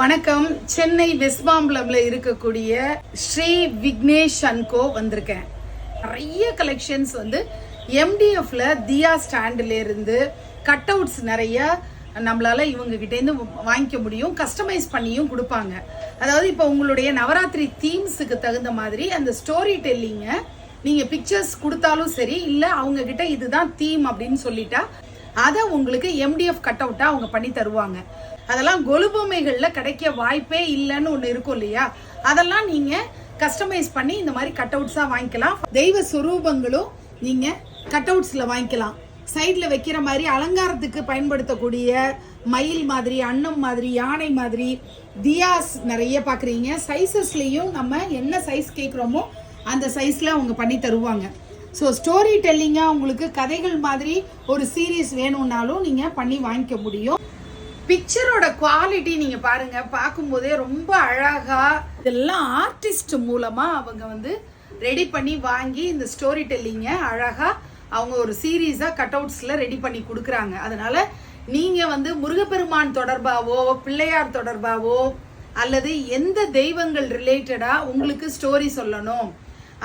வணக்கம். சென்னை வெஸ்ட்பாம்பலம்ல இருக்கக்கூடிய ஸ்ரீ விக்னேஷ் அன்கோ வந்திருக்கேன். நிறைய கலெக்ஷன்ஸ் வந்து எம்டிஎஃப்ல தியா ஸ்டாண்ட்ல இருந்து கட் அவுட்ஸ் நிறைய நம்மளால இவங்க கிட்ட வாங்கிக்க முடியும் கஸ்டமைஸ் பண்ணியும் கொடுப்பாங்க. அதாவது இப்போ உங்களுடைய நவராத்திரி தீம்ஸுக்கு தகுந்த மாதிரி அந்த ஸ்டோரி டெல்லிங்க நீங்க பிக்சர்ஸ் கொடுத்தாலும் சரி இல்ல அவங்க கிட்ட இதுதான் தீம் அப்படின்னு சொல்லிட்டா அதை உங்களுக்கு எம்டிஎஃப் கட் அவுட்டாக அவங்க பண்ணி தருவாங்க. அதெல்லாம் கொலுபொம்மைகளில் கிடைக்க வாய்ப்பே இல்லைன்னு ஒன்று இருக்கும் இல்லையா? அதெல்லாம் நீங்கள் கஸ்டமைஸ் பண்ணி இந்த மாதிரி கட் அவுட்ஸாக வாங்கிக்கலாம். தெய்வ சுரூபங்களும் நீங்கள் கட் அவுட்ஸில் வாங்கிக்கலாம். சைடில் வைக்கிற மாதிரி அலங்காரத்துக்கு பயன்படுத்தக்கூடிய மயில் மாதிரி அன்னம் மாதிரி யானை மாதிரி தியாஸ் நிறைய பார்க்குறீங்க சைஸஸ்லேயும் நம்ம என்ன சைஸ் கேட்குறோமோ அந்த சைஸில் அவங்க பண்ணி தருவாங்க. ஸோ ஸ்டோரி டெல்லிங்காக உங்களுக்கு கதைகள் மாதிரி ஒரு சீரீஸ் வேணும்னாலும் நீங்கள் பண்ணி வாங்கிக்க முடியும். பிக்சரோட குவாலிட்டி நீங்கள் பாருங்கள் பார்க்கும்போதே ரொம்ப அழகாக இதெல்லாம் ஆர்டிஸ்ட் மூலமாக அவங்க வந்து ரெடி பண்ணி வாங்கி இந்த ஸ்டோரி டெல்லிங்க அழகாக அவங்க ஒரு சீரீஸாக கட் அவுட்ஸில் ரெடி பண்ணி கொடுக்குறாங்க. அதனால் நீங்கள் வந்து முருகப்பெருமான் தொடர்பாவோ பிள்ளையார் தொடர்பாவோ அல்லது எந்த தெய்வங்கள் ரிலேட்டடாக உங்களுக்கு ஸ்டோரி சொல்லணும்.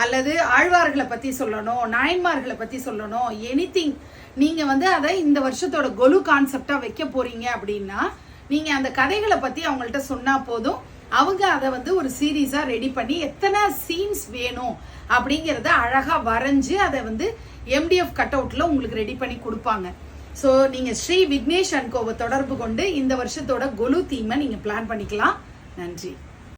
அல்லது ஆழ்வார்களை பற்றி சொல்லணும் நாயன்மார்களை பற்றி சொல்லணும் எனிதிங் நீங்கள் வந்து அதை இந்த வருஷத்தோட கொலு கான்செப்டாக வைக்க போறீங்க அப்படின்னா நீங்கள் அந்த கதைகளை பற்றி அவங்கள்ட்ட சொன்னால் போதும். அவங்க அதை வந்து ஒரு சீரீஸாக ரெடி பண்ணி எத்தனை சீன்ஸ் வேணும் அப்படிங்கிறத அழகாக வரைஞ்சு அதை வந்து எம்டிஎஃப் கட் அவுட்ல உங்களுக்கு ரெடி பண்ணி கொடுப்பாங்க. ஸோ நீங்கள் ஸ்ரீ விக்னேஷ் அன்கோவை தொடர்பு கொண்டு இந்த வருஷத்தோட கொலு தீமை நீங்கள் பிளான் பண்ணிக்கலாம். நன்றி.